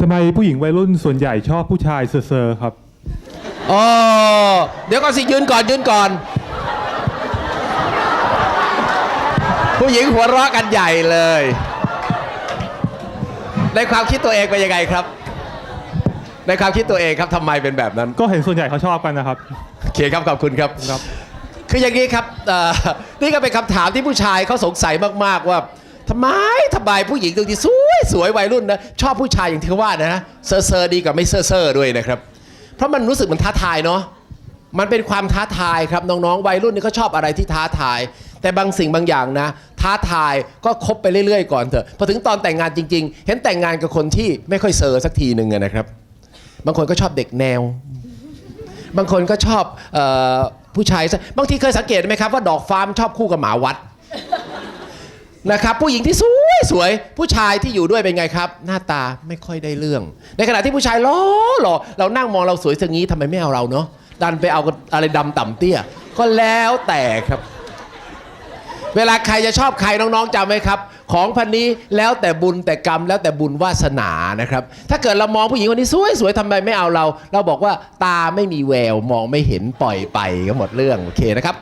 ทำไมผู้หญิงวัยรุ่นส่วนใหญ่ชอบผู้ชายเซอร์ๆครับ อ๋อเดี๋ยวก่อนสิยืนก่อนยืนก่อน ผู้หญิงหัวเราะกันใหญ่เลย ในความคิดตัวเองเป็นยังไงครับ ในความคิดตัวเองครับทำไมเป็นแบบนั้น ก็เห็นส่วนใหญ่เขาชอบกันนะครับ โอเคครับขอบคุณครับ ครับ คืออย่างนี้ครับเอ่อนี่ก็เป็นคำถามที่ผู้ชายเขาสงสัยมากๆว่าทำไมทำไมผู้หญิงตัวที่สวย สวยวัยรุ่นนะชอบผู้ชายอย่างที่เขาว่านะเซอร์เซอร์ดีกว่าไม่เซอร์เซอร์ด้วยนะครับ เพราะมันรู้สึกมันท้าทายเนาะมันเป็นความท้าทายครับน้องๆวัยรุ่นนี่เขาชอบอะไรที่ท้าทาย แต่บางสิ่งบางอย่างนะ ท้าทายก็คบไปเรื่อยๆ ก่อนเถอะพอถึงตอนแต่งงานจริง ๆ เห็นแต่งงานกับคนที่ไม่ค่อยเซอร์สักทีหนึ่งนะครับ บางคนก็ชอบเด็กแนว บางคนก็ชอบออผู้ชายซะบางทีเคยสังเกตไหมครับว่าดอกฟ้ามชอบคู่กับหมาวัดนะครับผู้หญิงที่ส วยสวย ผู้ชายที่อยู่ด้วยเป็นไงครับ หน้าตาไม่ค่อยได้เรื่อง ในขณะที่ผู้ชายหล่อหล่อเรานั่งมองเราสวยอย่างนี้ทำไมไม่เอาเราเนาะดันไปเอาอะไรดำต่ำเตี้ย ก็แล้วแต่ครับ เวลาใครจะชอบใครน้องๆจำไหมครับ ของพันนี้แล้วแต่บุญแต่กรรมแล้วแต่บุญวาสนานะครับ ถ้าเกิดเรามองผู้หญิงคนนี้สวยสวยทำไมไม่เอาเรา เราบอกว่าตาไม่มีแววมองไม่เห็นปล่อยไปก็หมดเรื่องโอเคนะครับ